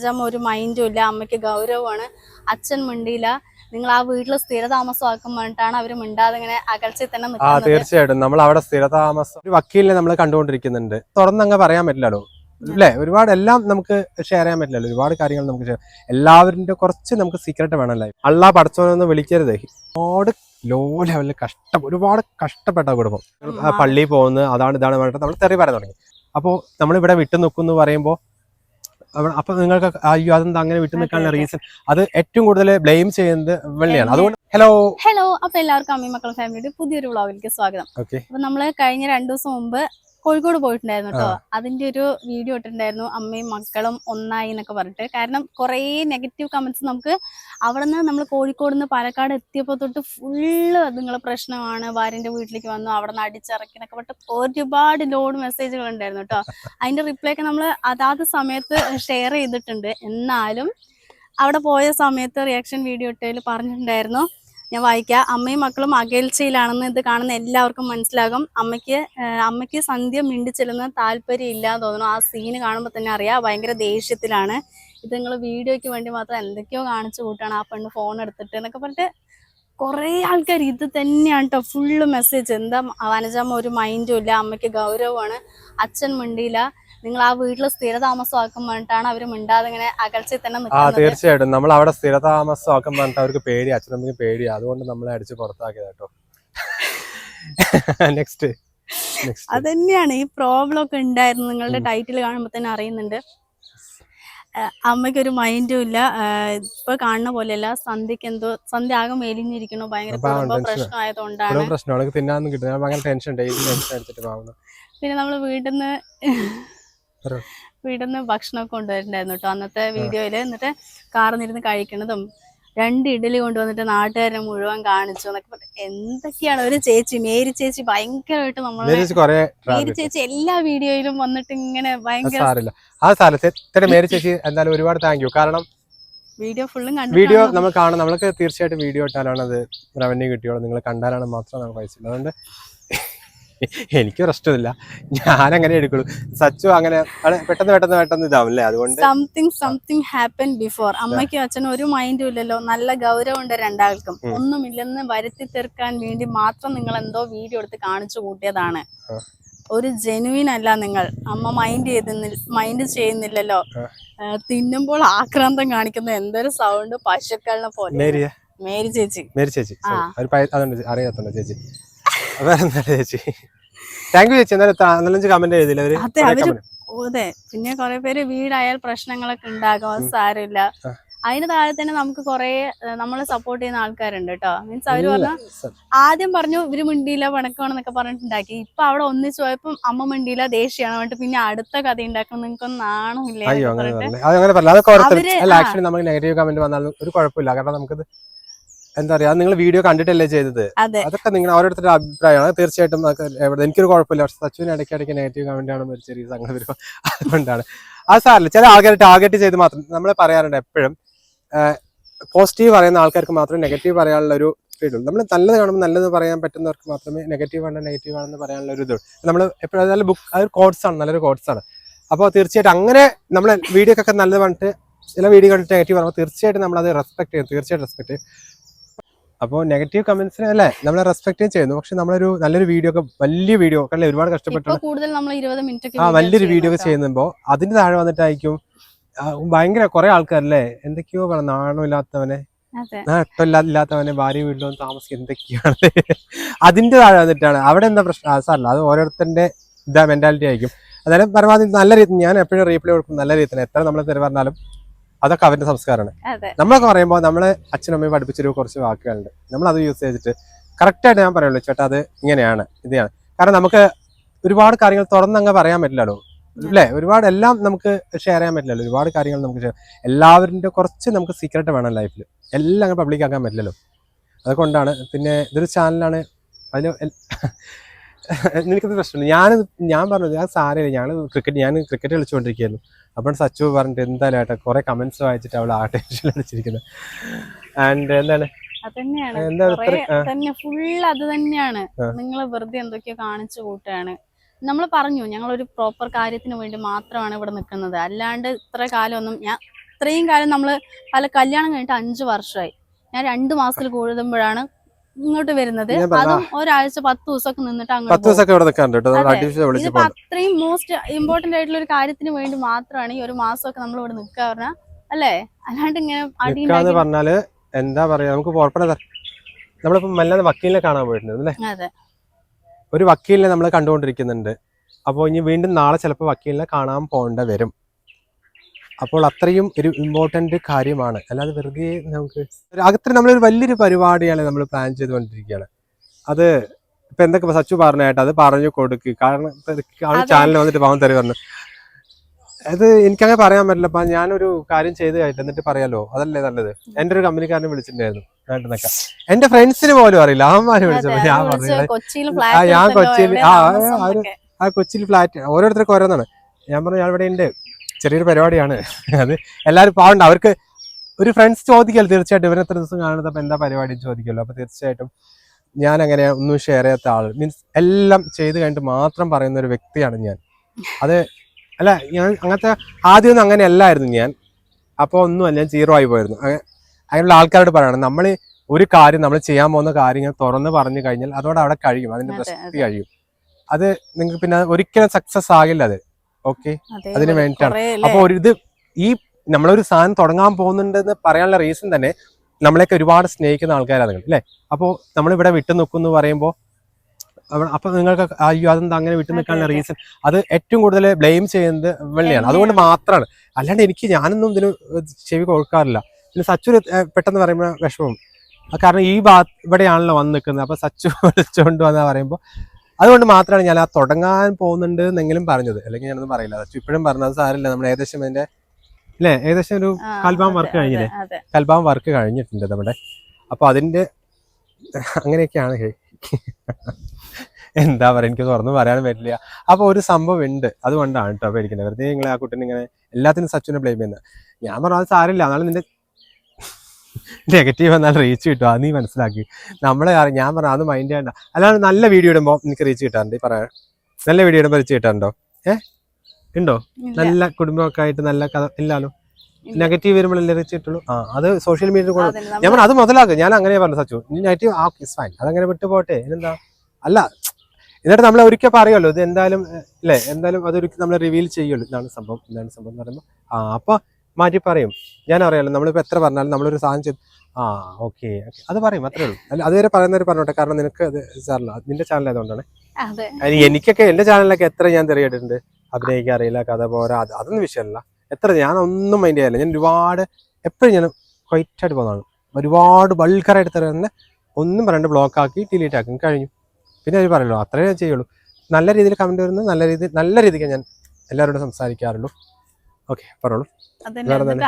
വനജാമ്മ ഒരു മൈൻഡും ഇല്ല അമ്മയ്ക്ക് ഗൗരവമാണ്. അച്ഛൻ മിണ്ടിയില്ല. നിങ്ങൾ ആ വീട്ടിൽ സ്ഥിരതാമസമാക്കും പറഞ്ഞിട്ടാണ് അവർ മിണ്ടാതെ ഇങ്ങനെ അകൽച്ചയിൽ തന്നെ ആ തീർച്ചയായിട്ടും. നമ്മൾ അവിടെ സ്ഥിരതാമസം ഒരു വക്കീലിനെ നമ്മൾ കണ്ടുകൊണ്ടിരിക്കുന്നുണ്ട്. തുറന്നങ്ങ് പറയാൻ പറ്റില്ലല്ലോ അല്ലേ? ഒരുപാട് എല്ലാം നമുക്ക് ഷെയർ ചെയ്യാൻ പറ്റില്ലല്ലോ. ഒരുപാട് കാര്യങ്ങൾ നമുക്ക് share- എല്ലാവരുടെ കുറച്ച് നമുക്ക് സീക്രട്ട് വേണമല്ലേ അള്ളാ പടച്ചോനൊന്ന് വിളിക്കരുത്. ഒരുപാട് ലോ ലെവലിൽ കഷ്ടം. ഒരുപാട് കഷ്ടപ്പെട്ട കുടുംബം. പള്ളിയിൽ പോകുന്നത് അതാണ് ഇതാണ് പറഞ്ഞിട്ട് നമ്മൾ തെറി പറയാൻ തുടങ്ങി. അപ്പോൾ നമ്മളിവിടെ വിട്ടു നിൽക്കുന്നു പറയുമ്പോൾ അപ്പൊ നിങ്ങൾക്ക് അയ്യോ അതെന്താ അങ്ങനെ വിട്ടു നിൽക്കാനുള്ള. റീസൺ അത് ഏറ്റവും കൂടുതൽ ബ്ലെയിം ചെയ്യുന്നത് വെള്ളിയാണ്. അതുകൊണ്ട് ഹലോ ഹലോ അപ്പൊ എല്ലാവർക്കും അമ്മീ മക്കളും ഫാമിലിയുടെ പുതിയൊരു വ്ളോഗിലേക്ക് സ്വാഗതം. ഓക്കെ അപ്പൊ നമ്മൾ കഴിഞ്ഞ രണ്ടു ദിവസം മുമ്പ് കോഴിക്കോട് പോയിട്ടുണ്ടായിരുന്നു കേട്ടോ അതിന്റെ ഒരു വീഡിയോ ഇട്ടിട്ടുണ്ടായിരുന്നു. അമ്മയും മക്കളും ഒന്നായി എന്നൊക്കെ പറഞ്ഞിട്ട്. കാരണം കുറേ നെഗറ്റീവ് കമന്റ്സ് നമുക്ക് അവിടെ നിന്ന് നമ്മൾ കോഴിക്കോട് നിന്ന് പാലക്കാട് എത്തിയപ്പോൾ തൊട്ട് ഫുള്ള് നിങ്ങൾ പ്രശ്നമാണ്. ഭാര്യന്റെ വീട്ടിലേക്ക് വന്നു. അവിടെ നിന്ന് അടിച്ചിറക്കിനൊക്കെ പറഞ്ഞിട്ട് ഒരുപാട് ലോഡ് മെസ്സേജുകൾ ഉണ്ടായിരുന്നു കേട്ടോ അതിന്റെ റിപ്ലൈ ഒക്കെ നമ്മൾ അതാത് സമയത്ത് ഷെയർ ചെയ്തിട്ടുണ്ട്. എന്നാലും അവിടെ പോയ സമയത്ത് റിയാക്ഷൻ വീഡിയോ ഇട്ടതിൽ പറഞ്ഞിട്ടുണ്ടായിരുന്നു. ഞാൻ വായിക്കാം. അമ്മയും മക്കളും അകൽച്ചയിലാണെന്ന് ഇത് കാണുന്ന എല്ലാവർക്കും മനസ്സിലാകും. അമ്മയ്ക്ക് അമ്മയ്ക്ക് സന്ധ്യ മിണ്ടിച്ചെല്ലുന്ന താല്പര്യം ഇല്ലാന്ന് തോന്നുന്നു. ആ സീന് കാണുമ്പോൾ തന്നെ അറിയാം. ഭയങ്കര ദേഷ്യത്തിലാണ്. ഇത് നിങ്ങൾ വീഡിയോയ്ക്ക് വേണ്ടി മാത്രം എന്തൊക്കെയോ കാണിച്ചു കൂട്ടാണ് ആ പെണ്ണ് ഫോൺ എടുത്തിട്ട് എന്നൊക്കെ പറഞ്ഞിട്ട് കുറേ ആൾക്കാർ ഇത് തന്നെയാണ് കേട്ടോ ഫുള്ള് മെസ്സേജ് എന്താ വനജാമ്മ ഒരു മൈൻഡും ഇല്ല. അമ്മയ്ക്ക് ഗൗരവമാണ്. അച്ഛൻ മിണ്ടിയില്ല. നിങ്ങൾ ആ വീട്ടിൽ സ്ഥിരതാമസമാക്കും വേണ്ടിട്ടാണ് അവർ മിണ്ടാതെ ഇങ്ങനെ അകൽച്ചയിൽ തന്നെ ആ തീർച്ചയായിട്ടും. നമ്മൾ അവിടെ സ്ഥിരതാമസമാക്കാൻ പറഞ്ഞിട്ട് അവർക്ക് പേടി അച്ഛനമ്മയ്ക്ക് പേടി അതുകൊണ്ട് നമ്മളെ അടിച്ച് പുറത്താക്കിയത് കേട്ടോ. നെക്സ്റ്റ് നെക്സ്റ്റ് അത് തന്നെയാണ് ഈ പ്രോബ്ലം ഒക്കെ ഉണ്ടായിരുന്നു. നിങ്ങളുടെ ടൈറ്റിൽ കാണുമ്പോൾ തന്നെ അറിയുന്നുണ്ട്. അമ്മയ്ക്കൊരു അമ്മയ്ക്ക് ഒരു മൈൻഡും ഇല്ല ഇപ്പൊ കാണുന്ന പോലെയല്ല. സന്ധ്യക്ക് എന്തോ സന്ധ്യ ആകെ മേലിഞ്ഞിരിക്കണു ഭയങ്കര. പ്രശ്നം തിന്നാന്നും ടെൻഷൻ പിന്നെ നമ്മൾ വീട്ടിൽ നിന്ന്. വീട്ടിൽ ഭക്ഷണം ഭക്ഷണമൊക്കെ കൊണ്ടുവരുന്നുണ്ടായിരുന്നു കേട്ടോ അന്നത്തെ വീഡിയോയിൽ എന്നിട്ട് കാറിന്നിരുന്ന് കഴിക്കണതും രണ്ട് ഇഡലി കൊണ്ടുവന്നിട്ട് നാട്ടുകാരെ മുഴുവൻ കാണിച്ചു എന്നൊക്കെ എന്തൊക്കെയാണ്? ഒരു ചേച്ചി മേരി ചേച്ചി ഭയങ്കരമായിട്ട് നമ്മളെ മേരി ചേച്ചി എല്ലാ വീഡിയോയിലും വന്നിട്ട് ഇങ്ങനെ ഭയങ്കര ആ മേരി ചേച്ചി എന്തായാലും ഒരുപാട് താങ്ക് യു കാരണം വീഡിയോ ഫുള്ളും വീഡിയോ കണ്ടു നമ്മൾ കാണാം നമ്മൾക്ക് തീർച്ചയായിട്ടും വീഡിയോ ഇട്ടാലാണ് അത് റവന്യൂ കിട്ടിയോളൂ നിങ്ങൾ കണ്ടാലാണ് മാത്രം നമുക്ക് പൈസ. അതുകൊണ്ട് എനിക്ക് പ്രശ്നമില്ല ഞാൻ അങ്ങനെ എടുക്കുള്ളൂ. സച്ചു അങ്ങനെ പെട്ടെന്ന് പെട്ടെന്ന് പെട്ടെന്ന് ഇതാവും അല്ലേ അതുകൊണ്ട് സംതിങ് സംതിങ് ഹാപ്പൻ ബിഫോർ അമ്മയ്ക്കും അച്ഛനും ഒരു മൈൻഡും ഇല്ലല്ലോ. നല്ല ഗൗരവമുണ്ട് രണ്ടാൾക്കും. ഒന്നുമില്ലെന്ന് വരുത്തി തീർക്കാൻ വേണ്ടി മാത്രം നിങ്ങൾ എന്തോ വീഡിയോ എടുത്ത് കാണിച്ചു കൂട്ടിയതാണ്. ഒരു ജെനുവിൻ അല്ല നിങ്ങൾ. അമ്മ മൈൻഡ് ചെയ്തില്ല മൈൻഡ് ചെയ്യുന്നില്ലല്ലോ. തിന്നുമ്പോൾ ആക്രാന്തം കാണിക്കുന്ന എന്തൊരു സൗണ്ട് പശുക്കളിനെ പോലെ. മേരി ചേച്ചി. മേരി ചേച്ചി. അതുണ്ട് ചേച്ചി. വേറെ എന്താ ചേച്ചി? താങ്ക് യു ചേച്ചി. എന്നാലും ത- നാലഞ്ച് കമന്റ് എഴുതില്ല അവർ? അതെ, അവർ പിന്നെ കുറെ പേര് വീടായാൽ പ്രശ്നങ്ങളൊക്കെ ഉണ്ടാകും. അത് സാരമില്ല. അതിന് താഴെ തന്നെ നമുക്ക് കുറെ നമ്മളെ സപ്പോർട്ട് ചെയ്യുന്ന ആൾക്കാരുണ്ട് കേട്ടോ. മീൻസ് അവർ. പറഞ്ഞു ആദ്യം പറഞ്ഞു ഇവർ മിണ്ടിയില്ല പണക്കമാണെന്നൊക്കെ പറഞ്ഞിട്ടുണ്ടാക്കി. ഇപ്പൊ അവിടെ ഒന്നിച്ചു പോയപ്പോ അമ്മ മിണ്ടിയില്ല ദേഷ്യമാണ് പറഞ്ഞിട്ട് പിന്നെ അടുത്ത കഥ ഉണ്ടാക്കണം നിങ്ങൾക്കൊന്നും നാണമില്ല അവർ നമുക്ക് നെഗറ്റീവ് കമന്റ് വന്നാലും ഒരു കുഴപ്പമില്ല. കാരണം നമുക്കത് എന്താ പറയാ നിങ്ങൾ വീഡിയോ കണ്ടിട്ടല്ലേ ചെയ്തത്? അതൊക്കെ നിങ്ങൾ ഓരോരുത്തരുടെ അഭിപ്രായമാണ്. തീർച്ചയായിട്ടും എനിക്കൊരു കുഴപ്പമില്ല. പക്ഷെ സച്ചുവിന് ഇടയ്ക്ക് ഇടയ്ക്ക് നെഗറ്റീവ് കമന്റ് ആണ് ഒരു ചെറിയ സംഗതി വരും അതുകൊണ്ടാണ്. അത് സാറില്ല ചില ആൾക്കാർ ടാർഗറ്റ് ചെയ്ത് മാത്രം നമ്മൾ പറയാറുണ്ട് എപ്പോഴും പോസിറ്റീവ് പറയുന്ന ആൾക്കാർക്ക് മാത്രം നെഗറ്റീവ് പറയാനുള്ള ഒരു ഇതുള്ളൂ. നമ്മൾ നല്ലത് കാണുമ്പോൾ നല്ലത് പറയാൻ പറ്റുന്നവർക്ക് മാത്രമേ നെഗറ്റീവ് ആണ് നെഗറ്റീവ് ആണെന്ന് പറയാനുള്ള ഒരു ഇതുള്ളൂ. നമ്മൾ എപ്പോഴും നല്ല ബുക്ക് അതൊരു കോഡ്സ് ആണ് നല്ലൊരു കോഡ്സ് ആണ്. അപ്പോൾ തീർച്ചയായിട്ടും അങ്ങനെ നമ്മളെ വീഡിയോക്കൊക്കെ നല്ലത് പറഞ്ഞിട്ട് ചില വീഡിയോ കണ്ടിട്ട് നെഗറ്റീവ് പറയുമ്പോൾ തീർച്ചയായിട്ടും നമ്മളത് റെസ്പെക്ട് ചെയ്യും തീർച്ചയായിട്ടും റെസ്പെക്ട് ചെയ്യും അപ്പോൾ നെഗറ്റീവ് കമന്റ്സിനെ അല്ലേ നമ്മളെ റെസ്പെക്ട് ചെയ്യുന്നു. പക്ഷെ നമ്മളൊരു നല്ലൊരു വീഡിയോ ഒക്കെ വലിയ വീഡിയോ ഒക്കെ അല്ലേ ഒരുപാട് കഷ്ടപ്പെട്ടു ആ വലിയൊരു വീഡിയോ ഒക്കെ ചെയ്യുമ്പോൾ അതിന്റെ താഴെ വന്നിട്ടായിരിക്കും ഭയങ്കര കുറെ ആൾക്കാരല്ലേ? എന്തൊക്കെയോ പറ നാണമില്ലാത്തവനെ ഇല്ലാത്തവനെ. ഭാര്യ വീട്ടിലും താമസിക്കും എന്തൊക്കെയാണ്? അതിന്റെ താഴെ വന്നിട്ടാണ്. അവിടെ എന്താ പ്രശ്നം? സാറല്ല അത് ഓരോരുത്തരുടെ ഇതാ മെന്റാലിറ്റി ആയിരിക്കും. അതായത് പരമാവധി നല്ല രീതി ഞാൻ എപ്പോഴും റീപ്ലൈ കൊടുക്കും നല്ല രീതിയിൽ എത്ര നമ്മൾ തെറി പറഞ്ഞാലും അതൊക്കെ അവന്റെ സംസ്കാരമാണ്. നമ്മളൊക്കെ പറയുമ്പോൾ നമ്മളെ അച്ഛനും അമ്മയും പഠിപ്പിച്ചൊരു കുറച്ച് വാക്കുകളുണ്ട്. നമ്മൾ അത് യൂസ് ചെയ്തിട്ട് കറക്റ്റായിട്ട് ഞാൻ പറയുള്ളൂ ചേട്ടാ അത് ഇങ്ങനെയാണ് ഇതാണ്. കാരണം നമുക്ക് ഒരുപാട് കാര്യങ്ങൾ തുറന്നങ്ങ് പറയാൻ പറ്റില്ലല്ലോ. അല്ലേ? ഒരുപാട് എല്ലാം നമുക്ക് ഷെയർ ചെയ്യാൻ പറ്റില്ലല്ലോ. ഒരുപാട് കാര്യങ്ങൾ നമുക്ക് എല്ലാവരുടെ കുറച്ച് നമുക്ക് സീക്രട്ട് വേണം ലൈഫിൽ എല്ലാം അങ്ങ് പബ്ലിക് ആക്കാൻ പറ്റില്ലല്ലോ. അതുകൊണ്ടാണ് പിന്നെ ഇതൊരു ചാനലാണ് അതിൽ എനിക്കത് പ്രശ്നമില്ല. ഞാൻ ഞാൻ പറഞ്ഞത് ഞാൻ സാരമില്ല. ഞാൻ ക്രിക്കറ്റ് ഞാൻ ക്രിക്കറ്റ് കളിച്ചുകൊണ്ടിരിക്കുകയായിരുന്നു. അപ്പോൾ സച്ചു പറഞ്ഞിട്ട് എന്തായാലും ഏട്ടാ കുറെ കമന്റ്സ് വായിച്ചിട്ട് അവൾ ആ ടെൻഷൻ അടിച്ചിരിക്കുന്നത്. ആൻഡ് എന്താണ്? തന്നെ ഫുൾ അത് തന്നെയാണ്. നിങ്ങൾ വെറുതെ എന്തൊക്കെയോ കാണിച്ചു കൂട്ടാണ് നമ്മൾ പറഞ്ഞു ഞങ്ങൾ ഒരു പ്രോപ്പർ കാര്യത്തിന് വേണ്ടി മാത്രമാണ് ഇവിടെ നിൽക്കുന്നത്. അല്ലാണ്ട് ഇത്ര കാലമൊന്നും ഞാൻ ഇത്രയും കാലം നമ്മൾ പല കല്യാണം കഴിഞ്ഞിട്ട് അഞ്ചു വർഷമായി. ഞാൻ രണ്ട് മാസത്തിൽ കൂടുമ്പോഴാണ് ഇങ്ങോട്ട് വരുന്നത്. അതും ഒരാഴ്ച പത്ത് ദിവസമൊക്കെ നിന്നിട്ട് അങ്ങോട്ട്. ദിവസമൊക്കെ ഇവിടെ നിൽക്കാറുണ്ട് ഇതിപ്പോ അത്രയും മോസ്റ്റ് ഇമ്പോർട്ടന്റ് ആയിട്ടുള്ള ഒരു കാര്യത്തിന് വേണ്ടി മാത്രമാണ് ഈ ഒരു മാസമൊക്കെ നമ്മൾ ഇവിടെ നിൽക്കുക പറഞ്ഞാൽ അല്ലേ? അല്ലാണ്ട് ഇങ്ങനെ പറഞ്ഞാൽ എന്താ പറയാ നമുക്ക് പുറപ്പെടുന്ന നമ്മളിപ്പോ മെല്ലെ വക്കീലിനെ കാണാൻ പോയിട്ടുണ്ട് അല്ലേ? ഒരു വക്കീലിനെ നമ്മൾ കണ്ടുകൊണ്ടിരിക്കുന്നുണ്ട്. അപ്പോൾ ഇനി വീണ്ടും നാളെ ചിലപ്പോ വക്കീലിനെ കാണാൻ പോകേണ്ട വരും. അപ്പോൾ അത്രയും ഒരു ഇമ്പോർട്ടന്റ് കാര്യമാണ്. അല്ലാതെ വെറുതെ നമുക്ക് അത്ര നമ്മളൊരു വലിയൊരു പരിപാടിയാണ് നമ്മൾ പ്ലാൻ ചെയ്തുകൊണ്ടിരിക്കുകയാണ്. അത് ഇപ്പൊ എന്തൊക്കെ സച്ചു പറഞ്ഞായിട്ട് അത് പറഞ്ഞു കൊടുക്ക്. കാരണം. ചാനലിൽ വന്നിട്ട് പാവം തരി പറഞ്ഞു. അത് എനിക്കങ്ങനെ പറയാൻ പറ്റില്ല അപ്പൊ ഞാനൊരു കാര്യം ചെയ്ത് കഴിഞ്ഞിട്ട് എന്നിട്ട് പറയാലോ? അതല്ലേ നല്ലത്. എന്റെ ഒരു കമ്പനിക്കാരനെ വിളിച്ചിട്ടുണ്ടായിരുന്നു. നാട്ടിൽ എന്റെ ഫ്രണ്ട്സിന് പോലും അറിയില്ല. അവന്മാര് അതെ ഞാൻ പറഞ്ഞത് ആ, ഞാൻ കൊച്ചിയിൽ- ആ, ആ കൊച്ചിയിൽ ഫ്ലാറ്റ് ഓരോരുത്തർക്ക് ഓരോന്നാണ്. ഞാൻ പറഞ്ഞു ഞാൻ ഇവിടെ ഉണ്ട്. ചെറിയൊരു പരിപാടിയാണ്. അത് എല്ലാവരും പാവണ്ട അവർക്ക് ഒരു ഫ്രണ്ട്സ് ചോദിക്കല്ലോ തീർച്ചയായിട്ടും. ഇവരെ എത്ര ദിവസം കാണുന്നത് അപ്പം എന്താ പരിപാടി ചോദിക്കല്ലോ. അപ്പൊ തീർച്ചയായിട്ടും ഞാൻ അങ്ങനെ ഒന്നും ഷെയർ ചെയ്യാത്ത ആൾ മീൻസ് എല്ലാം ചെയ്ത് കഴിഞ്ഞിട്ട് മാത്രം പറയുന്ന ഒരു വ്യക്തിയാണ് ഞാൻ. അത് അല്ല ഞാൻ അങ്ങനത്തെ ആദ്യമൊന്നും അങ്ങനെ അല്ലായിരുന്നു ഞാൻ. അപ്പോൾ ഒന്നുമല്ല ഞാൻ സീറോ ആയി പോയിരുന്നു. അങ്ങ- അങ്ങനെയുള്ള ആൾക്കാരോട് പറയണം. നമ്മൾ ഒരു കാര്യം നമ്മൾ ചെയ്യാൻ പോകുന്ന കാര്യങ്ങൾ തുറന്ന് പറഞ്ഞു കഴിഞ്ഞാൽ അതോടെ അവിടെ കഴിയും. അതിന്റെ അതെ, പ്രസക്തി കഴിയും. അത് നിങ്ങൾക്ക് പിന്നെ ഒരിക്കലും സക്സസ് ആകില്ല അത്. ഓക്കെ. അതെ, അതിന് വേണ്ടിയിട്ടാണ്. അപ്പൊ ഒരു ഇത് ഈ നമ്മളൊരു സാധനം തുടങ്ങാൻ പോകുന്നുണ്ടെന്ന് പറയാനുള്ള റീസൺ തന്നെ നമ്മളെയൊക്കെ ഒരുപാട് സ്നേഹിക്കുന്ന ആൾക്കാരാണ് നിങ്ങൾ അല്ലേ? അപ്പോൾ നമ്മളിവിടെ വിട്ടു നിൽക്കും എന്ന് പറയുമ്പോൾ അപ്പൊ നിങ്ങൾക്ക് അയ്യോ അതെന്താ അങ്ങനെ വിട്ടു നിൽക്കാനുള്ള റീസൺ അത്. ഏറ്റവും കൂടുതൽ ബ്ലെയിം ചെയ്യുന്നത് വെള്ളിയാണ്. അതുകൊണ്ട് മാത്രമാണ്. അല്ലാണ്ട് എനിക്ക് ഞാനൊന്നും ഇതിന് ചെവി കൊടുക്കാറില്ല. പിന്നെ സച്ചു പെട്ടെന്ന് പറയുമ്പോൾ വിഷമം. കാരണം ഈ ഭാ ഇവിടെയാണല്ലോ വന്ന് നിൽക്കുന്നത്. അപ്പൊ സച്ചു വിളിച്ചുകൊണ്ട് വന്നാ പറയുമ്പോൾ അതുകൊണ്ട് മാത്രമാണ് ഞാൻ ആ തുടങ്ങാൻ പോകുന്നുണ്ട് എന്നെങ്കിലും പറഞ്ഞത്. അല്ലെങ്കിൽ ഞാനൊന്നും പറയില്ല. ഇപ്പോഴും പറഞ്ഞത് സാരമില്ല. നമ്മൾ ഏകദേശം അതിന്റെ അല്ലേ ഏകദേശം ഒരു കൽബാം വർക്ക് കഴിഞ്ഞില്ലേ? കൽഭാവം വർക്ക് കഴിഞ്ഞിട്ടുണ്ട് നമ്മുടെ. അപ്പൊ അതിന്റെ അങ്ങനെയൊക്കെയാണ്. എന്താ പറയാ എനിക്ക് തുറന്നു പറയാനും പറ്റില്ല. അപ്പൊ ഒരു സംഭവം ഉണ്ട് അതുകൊണ്ടാണ് കേട്ടോ പേടിക്കുന്നത് വെറുതെ നിങ്ങളെ ആ കുട്ടീനെ ഇങ്ങനെ എല്ലാത്തിനും സച്ചിനെ ബ്ലെയിം ചെയ്യുന്നത് ഞാൻ പറഞ്ഞു അത് സാരമില്ല. എന്നാലും നിന്റെ നെഗറ്റീവ് എന്നാൽ റീച്ച് കിട്ടും. അത് നീ മനസ്സിലാക്കി. നമ്മളെ ഞാൻ പറഞ്ഞു അത് മൈൻഡ് ചെയ്യണ്ട. അല്ലാണ്ട് നല്ല വീഡിയോ ഇടുമ്പോൾ എനിക്ക് റീച്ച് കിട്ടാറുണ്ട്? ഈ പറയാൻ. നല്ല വീഡിയോ ഇടുമ്പോൾ റീച്ച് കിട്ടാറുണ്ടോ? ഏ? ഉണ്ടോ? നല്ല കുടുംബമൊക്കെ ആയിട്ട് നല്ല കഥ ഇല്ലാലോ? ഇല്ല. നെഗറ്റീവ് വരുമ്പോഴല്ലേ റീച്ച് കിട്ടുള്ളൂ? ആ അത് സോഷ്യൽ മീഡിയ കൂടെ ഞാൻ അത് മുതലാക്കും. ഞാൻ അങ്ങനെ പറഞ്ഞു സച്ചു. നെഗറ്റീവ് ആ ഫൈൻ അതങ്ങനെ വിട്ടു പോട്ടെ. ഇതെന്താ? അല്ല എന്നിട്ട് നമ്മൾ ഒരിക്കൽ പറയുമല്ലോ ഇത് എന്തായാലും അല്ലേ എന്തായാലും അതൊരിക്കൽ നമ്മൾ റിവീൽ ചെയ്യുള്ളൂ ഇതാണ് സംഭവം. ഇതാണ് സംഭവം എന്ന് പറയുമ്പോൾ ആ അപ്പൊ മാറ്റി പറയും. ഞാൻ അറിയാലോ നമ്മളിപ്പോൾ എത്ര പറഞ്ഞാലും നമ്മളൊരു സാധനം ചെയ്ത് ആ ഓക്കെ അത് പറയും അത്രേ ഉള്ളൂ. അല്ല അതുവരെ പറയുന്നവർ പറഞ്ഞോട്ടെ കാരണം നിനക്ക് അത് സാറില്ല നിന്റെ ചാനൽ ആയതുകൊണ്ടാണ്. എനിക്കൊക്കെ എന്റെ ചാനലിലൊക്കെ എത്ര ഞാൻ തെറിയിട്ടുണ്ട് അഭിനയിക്കാൻ അറിയില്ല കഥ പോരാ അത് അതൊന്നും വിഷയമല്ല. എത്ര ഞാൻ ഒന്നും മൈൻഡ് ചെയ്യാറില്ല. ഞാൻ ഒരുപാട് എപ്പോഴും ഞാൻ ക്വൈറ്റായിട്ട് പോകുന്നതാണ്. ഒരുപാട് ബൾക്കറായിട്ട് തന്നെ ഒന്നും പറയണ്ട ബ്ലോക്ക് ആക്കി ഡിലീറ്റ് ആക്കും കഴിഞ്ഞു. പിന്നെ അവർ പറയുള്ളൂ അത്രേ ഞാൻ ചെയ്യുള്ളൂ. നല്ല രീതിയിൽ കമന്റ് വരുന്നത് നല്ല രീതിയിൽ നല്ല രീതിക്ക് ഞാൻ എല്ലാവരോടും സംസാരിക്കാറുള്ളൂ. ഓക്കെ പറഞ്ഞോളൂ.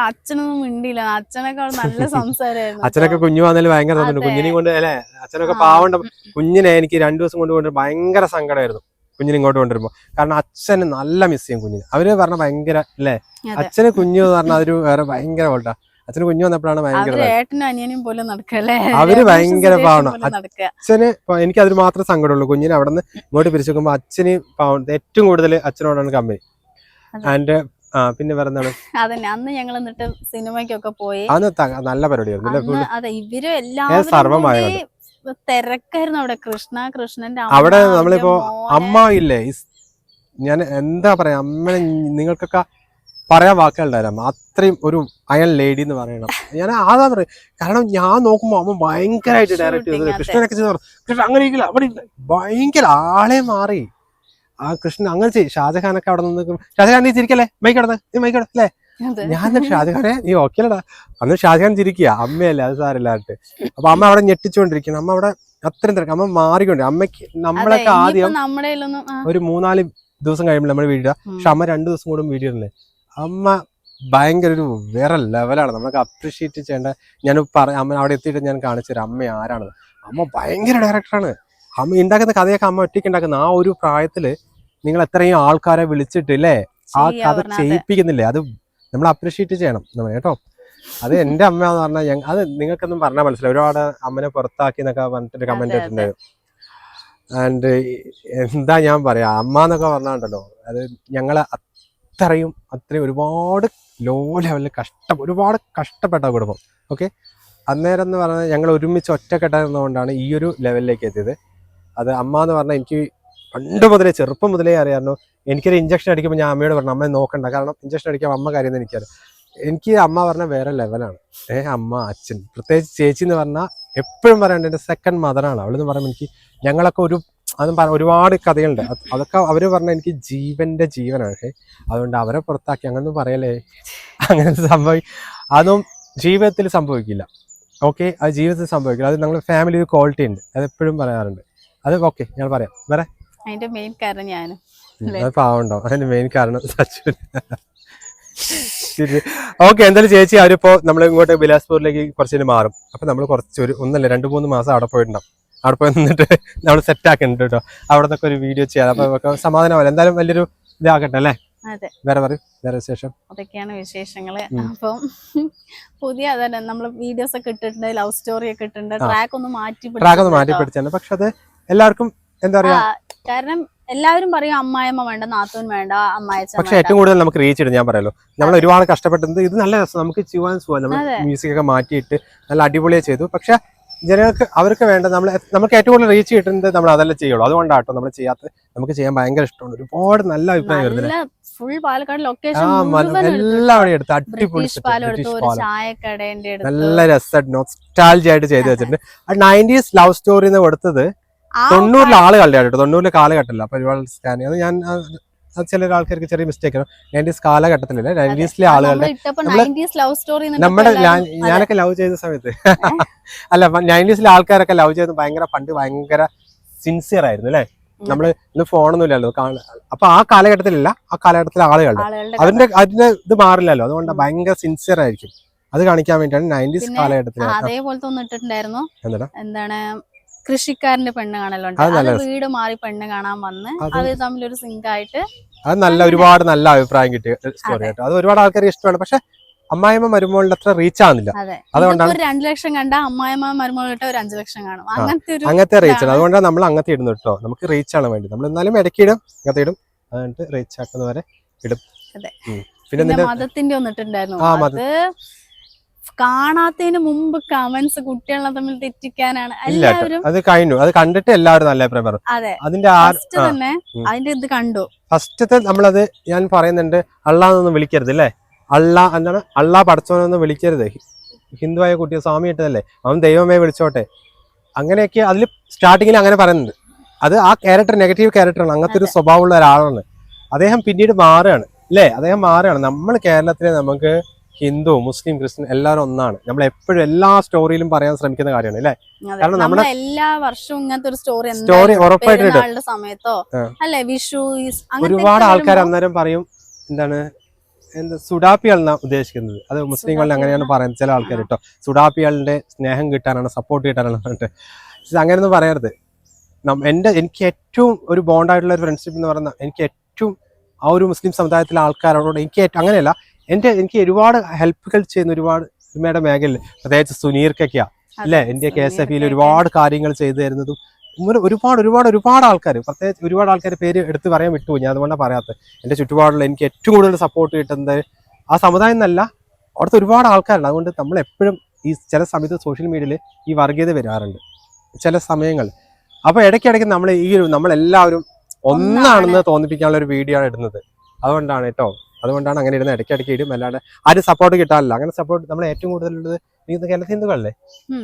അച്ഛനൊന്നും മിണ്ടിയില്ല. അച്ഛനൊക്കെ നല്ല സംസാരമായിരുന്നു. അച്ഛനൊക്കെ കുഞ്ഞു വന്നാലും ഭയങ്കര കുഞ്ഞിനെ കൊണ്ട് അല്ലേ അച്ഛനൊക്കെ. പാവണ്ട കുഞ്ഞിനെ എനിക്ക് രണ്ടു ദിവസം കൊണ്ട് കൊണ്ട് ഭയങ്കര സങ്കടമായിരുന്നു. കുഞ്ഞിനെ ഇങ്ങോട്ട് കൊണ്ടുവരുമ്പോൾ കാരണം അച്ഛന് നല്ല മിസ് ചെയ്യും കുഞ്ഞിനെ. അവർ പറഞ്ഞ ഭയങ്കര അല്ലേ. അച്ഛന് കുഞ്ഞു എന്ന് പറഞ്ഞാൽ അതൊരു വേറെ ഭയങ്കര വോൾട്ടാ അച്ഛന് കുഞ്ഞു വന്നപ്പോഴാണ് ഭയങ്കര അവർ ഭയങ്കര പാവണം. അച്ഛന് എനിക്ക് അതിന് മാത്രമേ സങ്കടമുള്ളൂ. കുഞ്ഞിനെ അവിടെ നിന്ന് ഇങ്ങോട്ട് പിരിച്ചു നോക്കുമ്പോൾ അച്ഛന് പാവം ഏറ്റവും കൂടുതൽ അച്ഛനോടാണ് കമ്പനി. ആൻഡ് ആ പിന്നെ വേറെ എന്താണ് അതന്നെ. അന്ന് ഞങ്ങൾ എന്നിട്ട് സിനിമയ്ക്കൊക്കെ പോയി. അന്ന് നല്ല പരിപാടിയായിരുന്നു? അതെ ഇവരും എല്ലാവരും തിരക്കായിരുന്നു അവിടെ. കൃഷ്ണ കൃഷ്ണന്റെ അവിടെ നമ്മളിപ്പോ. അമ്മ ഇല്ലേ? ഞാൻ എന്താ പറയാ അമ്മ നിങ്ങൾക്കൊക്കെ പറയാൻ വാക്കുകളുണ്ടായിരുന്നു അത്രയും ഒരു അയൺ ലേഡി എന്ന് പറയണം. ഞാൻ അതാ പറയും കാരണം ഞാൻ നോക്കുമ്പോ അമ്മ ഭയങ്കരമായിട്ട് ഡയറക്റ്റ് ചെയ്തത്. കൃഷ്ണനൊക്കെ ചെയ്തു കൃഷ്ണൻ അങ്ങനെ ഇരിക്കില്ല. അവിടെ ഇരിക്കില്ല. ഭയങ്കര ആളെ മാറി. ആ കൃഷ്ണൻ അങ്ങനെ ചെയ്യും. ഷാജഹാനൊക്കെ അവിടെ നിന്ന് ഷാജഹാൻ നീ ചിരിക്കല്ലേ? മൈക്ക് കിടന്ന് നീ മൈക്ക് കിടല്ലേ അല്ലേ? ഞാൻ ഷാജഹാനെ നീ ഓക്കേടാ അന്ന് ഷാജഹാൻ ചിരിക്കുക. അമ്മയല്ലേ അത് സാറില്ലാട്ട് അപ്പൊ അമ്മ അവിടെ ഞെട്ടിച്ചുകൊണ്ടിരിക്കുന്നു. അമ്മ അവിടെ അത്രയും തിരക്ക്. അമ്മ മാറിക്കൊണ്ട് അമ്മയ്ക്ക് അതെ, നമ്മളൊക്കെ ആദ്യം ഒരു മൂന്നാൽ ദിവസം കഴിയുമ്പോൾ നമ്മൾ വീടുക. പക്ഷെ അമ്മ രണ്ടു ദിവസം കൂടും വീഡിയോ ഇല്ലേ അമ്മ ഭയങ്കര ഒരു വേറെ ലെവലാണ് നമ്മളൊക്കെ അപ്രീഷിയേറ്റ് ചെയ്യേണ്ട ഞാൻ പറ അമ്മ അവിടെ എത്തിയിട്ട് ഞാൻ കാണിച്ചു തരാം. അമ്മ ആരാണ്? അമ്മ ഭയങ്കര ഡയറക്ടറാണ് അമ്മ ഉണ്ടാക്കുന്ന കഥയൊക്കെ അമ്മ ഒറ്റയ്ക്ക് ഉണ്ടാക്കുന്ന ആ ഒരു പ്രായത്തിൽ നിങ്ങൾ എത്രയും ആൾക്കാരെ വിളിച്ചിട്ട് അല്ലേ ആ കഥ ചെയ്യിപ്പിക്കുന്നില്ലേ? അത് നമ്മൾ അപ്രീഷിയേറ്റ് ചെയ്യണം. നമ്മൾ കേട്ടോ? അത് എന്റെ അമ്മ എന്ന് പറഞ്ഞാൽ ഞങ്ങൾ അത് നിങ്ങൾക്കൊന്നും പറഞ്ഞാൽ മനസ്സിലായി ഒരുപാട് അമ്മനെ പുറത്താക്കി എന്നൊക്കെ പറഞ്ഞിട്ട് കമന്റ് അതെ, ഇട്ടിട്ടുണ്ട്. ആൻഡ് എന്താ ഞാൻ പറയാ? അമ്മ എന്നൊക്കെ പറഞ്ഞാണ്ടല്ലോ. അത് ഞങ്ങൾ അത്രയും അത്രയും ഒരുപാട് ലോ ലെവലിൽ കഷ്ടം ഒരുപാട് കഷ്ടപ്പെട്ട കുടുംബം. ഓക്കെ അന്നേരം എന്ന് പറഞ്ഞാൽ ഞങ്ങൾ ഒരുമിച്ച് ഒറ്റക്കെട്ടായിരുന്നതുകൊണ്ടാണ് ഈ ഒരു ലെവലിലേക്ക് എത്തിയത്. അത് അമ്മ എന്ന് പറഞ്ഞാൽ എനിക്ക് പണ്ട് മുതലേ ചെറുപ്പം മുതലേ അറിയാമായിരുന്നു. എനിക്കൊരു ഇഞ്ചക്ഷൻ അടിക്കുമ്പോൾ ഞാൻ അമ്മയോട് പറഞ്ഞു അമ്മയെ നോക്കണ്ട. കാരണം ഇഞ്ചക്ഷൻ അടിക്കാൻ അമ്മ കാര്യം എനിക്കറിയാം. എനിക്ക് അമ്മ പറഞ്ഞ വേറെ ലെവലാണ് ഏ അമ്മ അച്ഛൻ പ്രത്യേകിച്ച് ചേച്ചി എന്ന് പറഞ്ഞാൽ എപ്പോഴും പറയണ്ട എന്റെ സെക്കൻഡ് മദറാണ് അവളെന്ന് പറയുമ്പോൾ എനിക്ക് ഞങ്ങളൊക്കെ ഒരു അതും പറഞ്ഞ ഒരുപാട് കഥകളുണ്ട്. അത് അതൊക്കെ അവർ പറഞ്ഞ എനിക്ക് ജീവന്റെ ജീവനാണ്. പക്ഷേ അതുകൊണ്ട് അവരെ പുറത്താക്കി അങ്ങനൊന്നും പറയലേ അങ്ങനെ സംഭവി. അതും ജീവിതത്തിൽ സംഭവിക്കില്ല. ഓക്കെ? അത് ജീവിതത്തിൽ സംഭവിക്കില്ല. അത് ഞങ്ങൾ ഫാമിലി ഒരു ക്വാളിറ്റി ഉണ്ട്. അത് എപ്പോഴും പറയാറുണ്ട്. അത് ഓക്കെ ഞാൻ പറയാം. വേറെ? അതിന്റെ മെയിൻ കാരണം ഞാനും പാവണ്ടോ? അതിന്റെ മെയിൻ കാരണം സച്ചു. ശരി. ഓക്കെ എന്തായാലും ചേച്ചി അവരിപ്പോ നമ്മൾ ഇങ്ങോട്ട് ബിലാസ്പൂരിലേക്ക് കുറച്ചിന് മാറും. അപ്പൊ നമ്മൾ കുറച്ച് ഒരു ഒന്നല്ല രണ്ട് മൂന്ന് മാസം അവിടെ പോയിട്ടുണ്ടാവും. അവിടെ പോയി നിന്നിട്ട് നമ്മൾ സെറ്റ് ആക്കുന്നുണ്ട് കേട്ടോ അവിടെ നിന്നൊക്കെ ഒരു വീഡിയോ ചെയ്യാം. അപ്പൊ സമാധാനമല്ല എന്തായാലും വലിയൊരു ഇതാകട്ടെ അല്ലേ? വേറെ പറയും. വേറെ വിശേഷം? അതൊക്കെയാണ് വിശേഷങ്ങൾ. അപ്പം പുതിയ അതന്നെ നമ്മൾ വീഡിയോസ് ഒക്കെ ഇട്ടിട്ടുണ്ട് ലവ് സ്റ്റോറി ഒക്കെ ഇട്ടിട്ടുണ്ട്. ട്രാക്ക് ഒന്ന് മാറ്റി ട്രാക്ക് ഒന്ന് മാറ്റി പിടിച്ചാണ് പക്ഷെ അത് എല്ലാവർക്കും എന്താ പറയാ? കാരണം എല്ലാവരും പറയും അമ്മായിമ്മ വേണ്ട നാത്തൂൻ വേണ്ട അമ്മായി പക്ഷെ ഏറ്റവും കൂടുതൽ നമുക്ക് റീച്ച് ഇടും ഞാൻ പറയാലോ നമ്മൾ ഒരുപാട് കഷ്ടപ്പെട്ടത് ഇത് നല്ല രസം. നമുക്ക് ചെയ്യാൻ സുഖം. നമ്മൾ. മ്യൂസിക് ഒക്കെ മാറ്റിയിട്ട് നല്ല അടിപൊളിയായി ചെയ്തു. പക്ഷെ ജനങ്ങൾക്ക് അവർക്ക് വേണ്ട നമ്മൾ നമുക്ക് ഏറ്റവും കൂടുതൽ റീച്ച് കിട്ടുന്നത് നമ്മൾ അതല്ല ചെയ്യുള്ളൂ. അതുകൊണ്ടാട്ടോ നമ്മൾ ചെയ്യാത്തത്. നമുക്ക് ചെയ്യാൻ ഭയങ്കര ഇഷ്ടമാണ്. ഒരുപാട് നല്ല അഭിപ്രായം വരുന്നത് നല്ല ഫുൾ പാലക്കാട് ലൊക്കേഷൻ എല്ലാവരും എടുത്ത് അടിപൊളി നല്ല രസം. നൊസ്റ്റാൾജി ആയിട്ട് ചെയ്തു വെച്ചിട്ടുണ്ട്. നയന്റീസ് ലവ് സ്റ്റോറിന്ന് കൊടുത്തത് ആ ആൾ കളിയാണ് കേട്ടോ തൊണ്ണൂറിലെ കാലഘട്ടമല്ല പരിപാടി സ്കാനിങ് അത് ഞാൻ ചില ആൾക്കാർക്ക് ചെറിയ മിസ്റ്റേക്ക് ആണ്. നയന്റീസ് കാലഘട്ടത്തിലല്ല നയന്റീസിലെ ആളുകളുടെ നമ്മൾ ഇട്ടപ്പോ നമ്മൾ 90s ലവ് സ്റ്റോറി നമ്മുടെ ഞാനൊക്കെ ലവ് ചെയ്ത സമയത്ത് അല്ല നയന്റീസിലെ ആൾക്കാരൊക്കെ ലവ് ചെയ്ത് ഭയങ്കര പണ്ട് ഭയങ്കര സിൻസിയർ ആയിരുന്നു അല്ലേ? നമ്മൾ ഇന്ന് ഫോണൊന്നും ഇല്ലല്ലോ അപ്പൊ ആ കാലഘട്ടത്തിലല്ല ആ കാലഘട്ടത്തിലെ ആളുകളുടെ. അതിന്റെ അതിന്റെ ഇത് മാറില്ലല്ലോ. അതുകൊണ്ട് ഭയങ്കര സിൻസിയർ ആയിരിക്കും. അത് കാണിക്കാൻ വേണ്ടിയാണ് നയന്റീസ് കാലഘട്ടത്തിൽ അതേപോലത്തെ ഒന്നിട്ടുണ്ടായിരുന്നു എന്താണ്? കൃഷിക്കാരന്റെ പെണ്ണ് കാണലുണ്ട്. അത് വീട് മാറി പെണ്ണ് കാണാൻ വന്ന് അത് ഒരു സിങ്ക് ആയിട്ട് അത് നല്ല ഒരുപാട് നല്ല അഭിപ്രായം കിട്ടിയ സ്റ്റോറി കേട്ടോ അത് ഒരുപാട് ആൾക്കാർ ഇഷ്ടമാണ്. പക്ഷെ അമ്മായിമ്മ മരുമോളിന്റെ അത്ര റീച്ച് ആവുന്നില്ല. അതെ. അതുകൊണ്ടാണ് രണ്ടു ലക്ഷം കണ്ട അമ്മായിമ്മ മരുമോളിട്ട് ഒരു അഞ്ചു ലക്ഷം കാണും. അങ്ങനത്തെ റീച്ച് ആണ്. അതുകൊണ്ടാണ് നമ്മൾ അങ്ങനത്തെ ഇടുന്നത് കേട്ടോ. നമുക്ക് റീച്ച് ആണ് വേണ്ടി നമ്മൾ എന്നാലും ഇടയ്ക്ക് ഇടും അങ്ങനത്തെ ഇടും. അതുകൊണ്ട് റീച്ച് ആക്കുന്നവരെ ഇടും. പിന്നെ മതത്തിന്റെ ഒന്നിട്ടുണ്ടായിരുന്നു അത് കാണാത്തതിന് മുമ്പ് കമന്റ്സ് കുട്ടികളെ തമ്മിൽ തെറ്റിക്കാനാണ്. എല്ലാവരും അത് കഴിഞ്ഞു. അത് കണ്ടിട്ട് എല്ലാവരും നല്ല അഭിപ്രായം പറഞ്ഞു അതെ. അതിന്റെ തന്നെ അതിന്റെ ഇത് കണ്ടു. ഫസ്റ്റത്തെ നമ്മളത് ഞാൻ പറയുന്നുണ്ട് അള്ളാന്നൊന്നും വിളിക്കരുത് അല്ലേ അള്ളാ എന്താണ്? അള്ളാ പടച്ചോനൊന്നും വിളിക്കരുത്. ഹിന്ദുവായ കുട്ടിയെ സ്വാമി ഇട്ടതല്ലേ? അവൻ ദൈവമേ വിളിച്ചോട്ടെ. അങ്ങനെയൊക്കെ അതിൽ സ്റ്റാർട്ടിങ്ങിൽ അങ്ങനെ പറയുന്നുണ്ട്. അത് ആ ക്യാരക്ടർ നെഗറ്റീവ് ക്യാരക്ടറാണ് അങ്ങനത്തെ ഒരു സ്വഭാവമുള്ള ഒരാളാണ്. അദ്ദേഹം പിന്നീട് മാറുകയാണ്. അല്ലേ അദ്ദേഹം മാറുകയാണ്. നമ്മൾ കേരളത്തിലെ നമുക്ക് ഹിന്ദു മുസ്ലിം ക്രിസ്ത്യൻ എല്ലാവരും ഒന്നാണ്. നമ്മൾ എപ്പോഴും എല്ലാ സ്റ്റോറിയിലും പറയാൻ ശ്രമിക്കുന്ന കാര്യമാണ് അല്ലേ? കാരണം നമ്മുടെ- എല്ലാ വർഷവും ഇങ്ങനത്തെ ഒരു സ്റ്റോറി സ്റ്റോറി ഉറപ്പായിട്ട് സമയത്തോ. അല്ലെ? വിഷു ഒരുപാട് ആൾക്കാർ അന്നേരം പറയും എന്താണ് എന്താ സുഡാപ്പികളെന്നാ ഉദ്ദേശിക്കുന്നത്. അത് മുസ്ലിങ്ങളിൽ അങ്ങനെയാണ് പറയുന്നത്. ചില ആൾക്കാർ കേട്ടോ. സുഡാപ്പികളുടെ സ്നേഹം കിട്ടാനാണ് സപ്പോർട്ട് കിട്ടാനാണ് പറഞ്ഞിട്ട്. അങ്ങനെയൊന്നും പറയരുത്. എന്റെ എനിക്ക് ഏറ്റവും ഒരു ബോണ്ടായിട്ടുള്ള ഒരു ഫ്രണ്ട്ഷിപ്പ് എന്ന് പറയുന്ന എനിക്ക് ഏറ്റവും ആ ഒരു മുസ്ലിം സമുദായത്തിലെ ആൾക്കാരോട് എനിക്ക് അങ്ങനെയല്ല എന്റെ എനിക്ക് ഒരുപാട് ഹെൽപ്പുകൾ ചെയ്യുന്ന ഒരുപാട് സിനിമയുടെ മേഖലയിൽ പ്രത്യേകിച്ച് സുനീർക്കൊക്കെയാ അല്ലേ? ഇന്ത്യ കെ എസ് എഫ് ഒരുപാട് കാര്യങ്ങൾ ചെയ്തു തരുന്നതും ഒരുപാട് ഒരുപാട് ഒരുപാട് ആൾക്കാർ പ്രത്യേകിച്ച് ഒരുപാട് ആൾക്കാർ പേര് എടുത്ത് പറയാൻ വിട്ടു ഞാൻ അതുകൊണ്ടാണ് പറയാത്തത്. എന്റെ ചുറ്റുപാടുള്ള എനിക്ക് ഏറ്റവും കൂടുതൽ സപ്പോർട്ട് കിട്ടുന്നത് ആ സമുദായം എന്നല്ല അവിടുത്തെ ഒരുപാട് ആൾക്കാരുണ്ട്. അതുകൊണ്ട് നമ്മൾ എപ്പോഴും ഈ ചില സമയത്ത് സോഷ്യൽ മീഡിയയിൽ ഈ വർഗീയത വരാറുണ്ട്. ചില സമയങ്ങൾ. അപ്പോൾ ഇടയ്ക്കിടയ്ക്ക് നമ്മൾ ഈ ഒരു നമ്മളെല്ലാവരും ഒന്നാണെന്ന് തോന്നിപ്പിക്കാനുള്ള ഒരു വീഡിയോ ആണ് ഇടുന്നത്. അതുകൊണ്ടാണ് കേട്ടോ. അതുകൊണ്ടാണ് അങ്ങനെ ഇടുന്നത് ഇടയ്ക്കിടയ്ക്ക് ഇടും. അല്ലാണ്ട് ആരും സപ്പോർട്ട് കിട്ടാറില്ല. അങ്ങനെ സപ്പോർട്ട് നമ്മൾ ഏറ്റവും കൂടുതലുള്ളത് ഈ കേരളത്തിൽ ഹിന്ദുക്കളല്ലേ?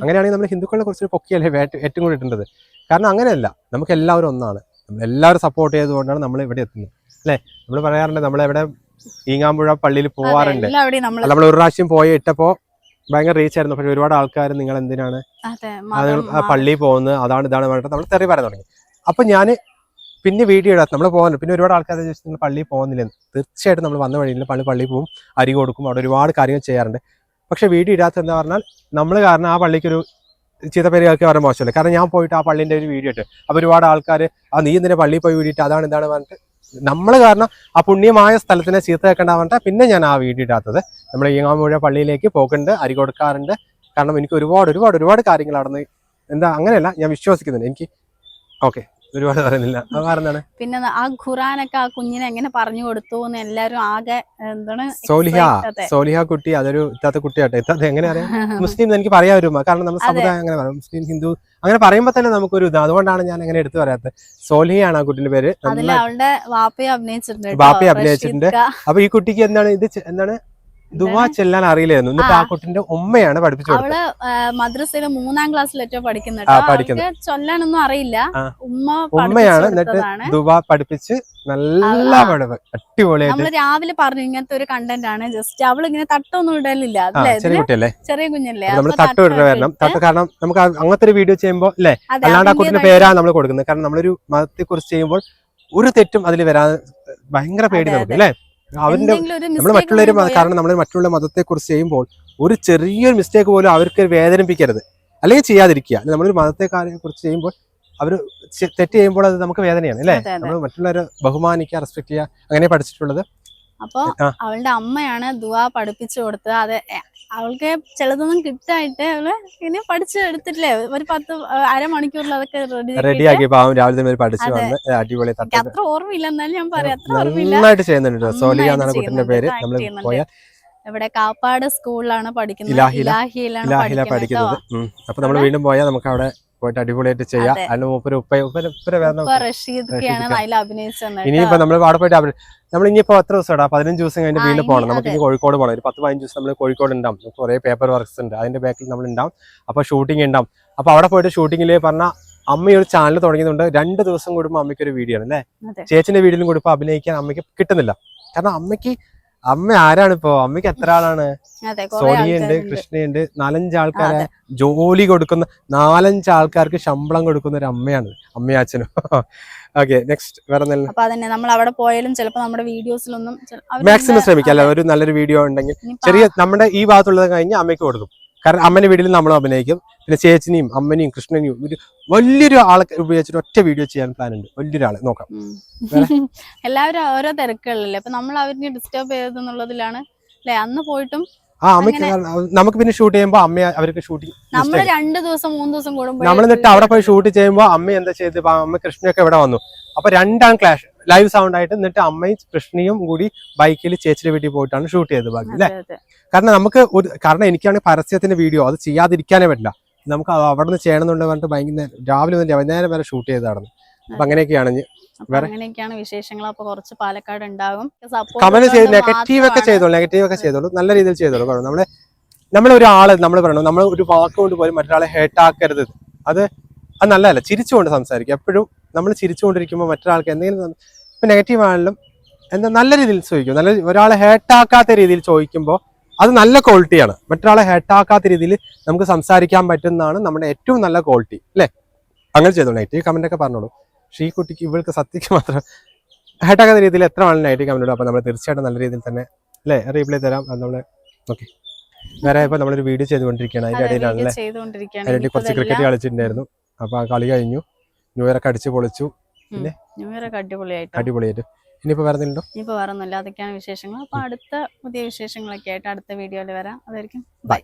അങ്ങനെയാണെങ്കിൽ നമ്മൾ ഹിന്ദുക്കളെ കുറിച്ച് പൊക്കിയല്ലേ ഏറ്റവും കൂടുതൽ ഇട്ടേണ്ടത് കാരണം അങ്ങനെയല്ല. നമുക്ക് എല്ലാവരും ഒന്നാണ്. നമ്മൾ എല്ലാവരും സപ്പോർട്ട് ചെയ്തുകൊണ്ടാണ് നമ്മൾ ഇവിടെ എത്തുന്നത്. അല്ലേ? നമ്മൾ പറയാറുണ്ട് നമ്മളെവിടെ ഈങ്ങാമ്പുഴ പള്ളിയിൽ പോവാറുണ്ട്. നമ്മൾ ഒരു പ്രാവശ്യം പോയി ഇട്ടപ്പോ ഭയങ്കര റീച്ച് ആയിരുന്നു. പക്ഷെ ഒരുപാട് ആൾക്കാർ നിങ്ങൾ എന്തിനാണ് പള്ളിയിൽ പോകുന്നത്. അതാണ് ഇതാണ് പറഞ്ഞിട്ട് നമ്മൾ തെറി പറയാൻ തുടങ്ങി. അപ്പൊ ഞാൻ പിന്നെ വീഡിയോ ഇടാത്ത നമ്മൾ പോകാനുള്ളൂ പിന്നെ ഒരുപാട് ആൾക്കാർ ചോദിച്ചു നിങ്ങൾ പള്ളിയിൽ പോകുന്നില്ലെന്ന് തീർച്ചയായിട്ടും നമ്മൾ വന്ന വഴിയിൽ പള്ളി പള്ളിയിൽ പോകും അരി കൊടുക്കും അവിടെ ഒരുപാട് കാര്യങ്ങൾ ചെയ്യാറുണ്ട്. പക്ഷേ വീഡിയോ ഇടാത്ത എന്താ പറഞ്ഞാൽ നമ്മൾ കാരണം ആ പള്ളിക്കൊരു ചീത്ത പേര് കേൾക്കുക പറയാൻ മോശമല്ലേ. കാരണം ഞാൻ പോയിട്ട് ആ പള്ളീന്റെ ഒരു വീഡിയോ ഇട്ട് അപ്പോൾ ഒരുപാട് ആൾക്കാർ ആ നീ എന്തിനാ പള്ളിയിൽ പോയി വീഡിയോ ഇട്ട് അതാണ് എന്താണ് പറഞ്ഞിട്ട് നമ്മൾ കാരണം ആ പുണ്യമായ സ്ഥലത്തിനെ ചീത്ത കേൾക്കേണ്ട പിന്നെ ഞാൻ ആ വീഡിയോ ഇടാത്തത്. നമ്മൾ ഈങ്ങാമ്പുഴ പള്ളിയിലേക്ക് പോക്കുന്നുണ്ട് അരി കൊടുക്കാറുണ്ട്. കാരണം എനിക്ക് ഒരുപാട് ഒരുപാട് ഒരുപാട് കാര്യങ്ങൾ അവിടെ നിന്ന് എന്താ അങ്ങനെയല്ല ഞാൻ വിശ്വസിക്കുന്നുണ്ട്. എനിക്ക് ഓക്കെ. ഒരുപാട് പറയുന്നില്ല. പറഞ്ഞാണ് പിന്നെ ആ ഖുറാനൊക്കെ ആ കുഞ്ഞിനെ എങ്ങനെ പറഞ്ഞു കൊടുത്തു എന്ന് എല്ലാരും ആകെ എന്താണ് സോലിഹ സോലിഹ കുട്ടി അതൊരു ഇത്താത്ത കുട്ടിയാട്ടെ. ഇത്താത്ത എങ്ങനെ അറിയാം? മുസ്ലിം എനിക്ക് പറയാൻ വരുമ്പോ കാരണം നമ്മുടെ സമുദായം അങ്ങനെ പറയും. മുസ്ലിം ഹിന്ദു അങ്ങനെ പറയുമ്പോ തന്നെ നമുക്കൊരു ഇത്. അതുകൊണ്ടാണ് ഞാൻ അങ്ങനെ എടുത്തു പറയാത്തത്. സോലിഹയാണ് ആ കുട്ടിന്റെ പേര്. വാപ്പയെ അഭിനയിച്ചിട്ടുണ്ട് വാപ്പയെ അഭിനയിച്ചിട്ടുണ്ട്. അപ്പൊ ഈ കുട്ടിക്ക് എന്താണ് ഇത് എന്താണ്? ദുവാ ചെല്ലാൻ അറിയില്ലായിരുന്നു. എന്നിട്ട് ആ. കുട്ടിന്റെ ഉമ്മയാണ് പഠിപ്പിച്ചത് അവൾ മദ്രസയിൽ മൂന്നാം ക്ലാസ്സിലേറ്റോ പഠിക്കുന്ന ആ, കേട്ടോ. ചൊല്ലാനൊന്നും അറിയില്ല. ഉമ്മ ഉമ്മയാണ് എന്നിട്ട് ദുവാ പഠിപ്പിച്ച് നല്ല പടവ് അടിപൊളിയായിട്ട്. നമ്മൾ രാവിലെ പറഞ്ഞു ഇങ്ങനത്തെ ഒരു കണ്ടന്റ് ആണ്. ജസ്റ്റ് അവൾ ഇങ്ങനെ തട്ടൊന്നും ഇടലില്ല ചെറിയ കുട്ടിയല്ലേ? ചെറിയ കുഞ്ഞല്ലേ. നമ്മൾ തട്ട് വിടുന്ന വരണം തട്ട് കാരണം നമുക്ക് അങ്ങനത്തെ ഒരു വീഡിയോ ചെയ്യുമ്പോൾ അല്ലേ? അല്ലാണ്ട് ആ കുട്ടിന്റെ പേരാണ് നമ്മൾ കൊടുക്കുന്നത്. കാരണം നമ്മളൊരു മതത്തെ കുറിച്ച് ചെയ്യുമ്പോൾ ഒരു തെറ്റും അതിൽ വരാൻ ഭയങ്കര പേടി നടക്കും നമുക്ക് അല്ലേ? ഒരു നമ്മൾ മറ്റുള്ളവരെ കാരണം നമ്മൾ മറ്റുള്ള മതത്തെ കുറിച്ച് ചെയ്യുമ്പോൾ ഒരു ചെറിയൊരു മിസ്റ്റേക്ക് പോലും അവർക്ക് വേദനിപ്പിക്കരുത്. അല്ലെങ്കിൽ ചെയ്യാതിരിക്കുക. നമ്മളൊരു മതത്തെ കുറിച്ച് ചെയ്യുമ്പോൾ അവർ തെറ്റ് ചെയ്യുമ്പോൾ അത് നമുക്ക് വേദനയാണ് അല്ലേ. നമ്മൾ മറ്റുള്ളവരെ ബഹുമാനിക്കുക റെസ്പെക്ട് ചെയ്യുക അങ്ങനെ പഠിച്ചിട്ടുള്ളത്. അപ്പൊ അവളുടെ അമ്മയാണ് ദുവാ പഠിപ്പിച്ചു കൊടുത്തത്. അത് അവൾക്ക് ചിലതൊന്നും കിട്ടായിട്ട് അവൾ ഇനി പഠിച്ചു എടുത്തിട്ടില്ലേ? ഒരു പത്ത് അരമണിക്കൂറിൽ അതൊക്കെ റെഡി റെഡിയാക്കി രാവിലെ പഠിച്ചു വന്ന് അടിപൊളി അത്ര ഓർമ്മയില്ല. എന്നാലും ഞാൻ പറയാം അത്ര ഓർമ്മയില്ല. നന്നായിട്ട് ചെയ്യുന്നുണ്ട് സോലിയ നന്നായിട്ട് എന്നാണ് കുട്ടിന്റെ പേര്. നമ്മൾ. പോയാൽ ഇവിടെ കാപ്പാട് സ്കൂളിലാണ് പഠിക്കുന്നത്. ഇലാഹിയിലാണ് പഠിക്കുന്നത് അപ്പൊ നമ്മൾ വീണ്ടും പോയാൽ നമുക്ക് അവിടെ പോയിട്ട് അടിപൊളിയായിട്ട് ചെയ്യാം. അല്ല അതിന് മൂപ്പര് ഉപ്പ ഉപ്പര ഇനിയിപ്പോ നമ്മൾ അവിടെ പോയിട്ട് നമ്മൾ ഇനിയിപ്പോ എത്ര ദിവസം ഇടാം പതിനഞ്ച് ദിവസം കഴിഞ്ഞ് വീണ്ടും പോകണം നമുക്ക് ഇനി കോഴിക്കോട് പോകണം ഒരു പത്ത് പതിനഞ്ച് ദിവസം നമ്മൾ കോഴിക്കോട് ഉണ്ടാവും. നമുക്ക് കുറെ പേപ്പർ വർക്ക്സ് ഉണ്ട്. അതിന്റെ ബാക്കിൽ നമ്മൾ ഉണ്ടാവും അപ്പൊ ഷൂട്ടിംഗ് ഉണ്ടാവും. അപ്പൊ അവിടെ പോയിട്ട് ഷൂട്ടിങ്ങിൽ പറഞ്ഞാൽ അമ്മ ഒരു ചാനൽ തുടങ്ങിയതുകൊണ്ട് രണ്ട് ദിവസം കൂടുമ്പോൾ അമ്മയ്ക്ക് ഒരു വീഡിയോ ആണ് അല്ലേ? ചേച്ചിന്റെ വീഡിയോയിലും കൂടുമ്പോ അഭിനയിക്കാൻ അമ്മയ്ക്ക് കിട്ടുന്നില്ല. കാരണം അമ്മയ്ക്ക് അമ്മ ആരാണ് ഇപ്പോ അമ്മയ്ക്ക് എത്ര ആളാണ്? സോണിയുണ്ട് കൃഷ്ണയുണ്ട്. നാലഞ്ച് ആൾക്കാരെ ജോലി കൊടുക്കുന്ന നാലഞ്ച് ആൾക്കാർക്ക് ശമ്പളം കൊടുക്കുന്ന ഒരു അമ്മയാണ് അമ്മയും അച്ഛനും ഓക്കെ നെക്സ്റ്റ് വേറെ നല്ല അപ്പൊ അതന്നെ നമ്മൾ അവിടെ പോയാലും ചിലപ്പോ നമ്മുടെ വീഡിയോസിലൊന്നും മാക്സിമം ശ്രമിക്കാം അല്ലെ? ഒരു നല്ലൊരു വീഡിയോ ഉണ്ടെങ്കിൽ ചെറിയ നമ്മുടെ ഈ ഭാഗത്തുള്ളത് കഴിഞ്ഞ് അമ്മയ്ക്ക് കൊടുക്കും. കാരണം അമ്മന്റെ വീട്ടിൽ നമ്മൾ അഭിനയിക്കും. പിന്നെ ചേച്ചിനെയും അമ്മനെയും കൃഷ്ണനെയും ഒരു വലിയൊരു ആളെ ഉപയോഗിച്ചിട്ട് ഒറ്റ വീഡിയോ ചെയ്യാൻ പ്ലാൻ ഉണ്ട്. വലിയൊരാളെ. നോക്കാം. എല്ലാവരും ഓരോ തിരക്കുകളല്ലേ അപ്പൊ നമ്മൾ അവരിനെ ഡിസ്റ്റർബ് ചെയ്തെന്നുള്ളതിലാണ് അല്ലെ? അന്ന് പോയിട്ടും ആ അമ്മയ്ക്ക് നമുക്ക് പിന്നെ ഷൂട്ട് ചെയ്യുമ്പോൾ അമ്മ അവർക്ക് ഷൂട്ടിംഗ് നമ്മൾ രണ്ടു ദിവസം മൂന്ന് ദിവസം കൂടുമ്പോൾ നമ്മൾ എന്നിട്ട് അവിടെ പോയി ഷൂട്ട് ചെയ്യുമ്പോൾ അമ്മ എന്താ ചെയ്ത് അമ്മ കൃഷ്ണയൊക്കെ ഇവിടെ വന്നു. അപ്പൊ രണ്ടാം ക്ലാഷ് ലൈവ് സൗണ്ട് ആയിട്ട് എന്നിട്ട് അമ്മയും കൃഷ്ണിയും കൂടി ബൈക്കിൽ ചേച്ചിയുടെ വീട്ടിൽ പോയിട്ടാണ് ഷൂട്ട് ചെയ്തത് ബാക്കി അല്ലേ? കാരണം നമുക്ക് ഒരു കാരണം എനിക്കാണെങ്കിൽ പരസ്യത്തിന്റെ വീഡിയോ അത് ചെയ്യാതിരിക്കാനേ പറ്റില്ല. നമുക്ക് അവിടെ നിന്ന് ചെയ്യണമെന്നുണ്ടെന്ന് പറഞ്ഞിട്ട് ഭയങ്കര രാവിലെ മുതൽ വൈകുന്നേരം വരെ ഷൂട്ട് ചെയ്തതാണ് അപ്പൊ അങ്ങനെയൊക്കെയാണ്? അങ്ങനെയൊക്കെയാണ് വിശേഷങ്ങൾ. അപ്പൊ കുറച്ച് പാലക്കാട് ഉണ്ടാകും കമന്റ് ചെയ്ത് നെഗറ്റീവ് ഒക്കെ ചെയ്തോളൂ നെഗറ്റീവ് ഒക്കെ ചെയ്തോളൂ. നല്ല രീതിയിൽ ചെയ്തോളൂ. നമ്മൾ നമ്മളെ നമ്മൾ ഒരാൾ നമ്മൾ പറയണം നമ്മൾ ഒരു വാക്ക് കൊണ്ട് പോലും മറ്റൊരാളെ ഹേട്ടാക്കരുത് അത് അത് നല്ലതല്ല. ചിരിച്ചുകൊണ്ട് സംസാരിക്കുക. എപ്പോഴും നമ്മൾ ചിരിച്ചുകൊണ്ടിരിക്കുമ്പോൾ മറ്റൊരാൾക്ക് എന്തെങ്കിലും ഇപ്പൊ നെഗറ്റീവ് ആണെങ്കിലും എന്താ നല്ല രീതിയിൽ ചോദിക്കും. നല്ല ഒരാളെ ഹേട്ടാക്കാത്ത രീതിയിൽ ചോദിക്കുമ്പോൾ അത് നല്ല ക്വാളിറ്റിയാണ് മറ്റൊരാളെ ഹേട്ടാക്കാത്ത രീതിയിൽ നമുക്ക് സംസാരിക്കാൻ പറ്റുന്നതാണ് നമ്മുടെ ഏറ്റവും നല്ല ക്വാളിറ്റി അല്ലേ? അങ്ങനെ ചെയ്തോളൂ നെഗറ്റീവ് കമന്റ് ഒക്കെ പറഞ്ഞോളൂ. പക്ഷേ ഈ കുട്ടിക്ക് ഇവൾക്ക് സത്യക്ക് മാത്രം ഹേട്ടാക്കാത്ത രീതിയിൽ എത്ര ആളും നെഗറ്റീവ് കമന്റ് ഇടും. അപ്പോൾ നമ്മൾ തീർച്ചയായിട്ടും നല്ല രീതിയിൽ തന്നെ അല്ലേ? റീപ്ലൈ തരാം. അത് നമ്മൾ ഓക്കെ. വേറെ ഇപ്പോൾ നമ്മളൊരു വീഡിയോ ചെയ്തുകൊണ്ടിരിക്കുകയാണ്. അതിന്റെ ഇടയിലാണല്ലേ? ചെയ്തുകൊണ്ടിരിക്കുകയാണ്. കുറച്ച് ക്രിക്കറ്റ് കളിച്ചിട്ടുണ്ടായിരുന്നു. അപ്പോൾ ആ കളി കഴിഞ്ഞു. ന്യൂ ഇയർ ഒക്കെ അടിച്ച് പൊളിച്ചു. ഒക്കെ അടിപൊളിയായിട്ട്? അടിപൊളിയായിട്ട്. എന്തെങ്കിലും ഉണ്ടോ? ഇനിയിപ്പോ വരുന്നില്ല അതൊക്കെയാണ് വിശേഷങ്ങൾ. അപ്പൊ അടുത്ത പുതിയ വിശേഷങ്ങളൊക്കെ ആയിട്ട് അടുത്ത വീഡിയോയിൽ വരാം. അതായിരിക്കും ബൈ.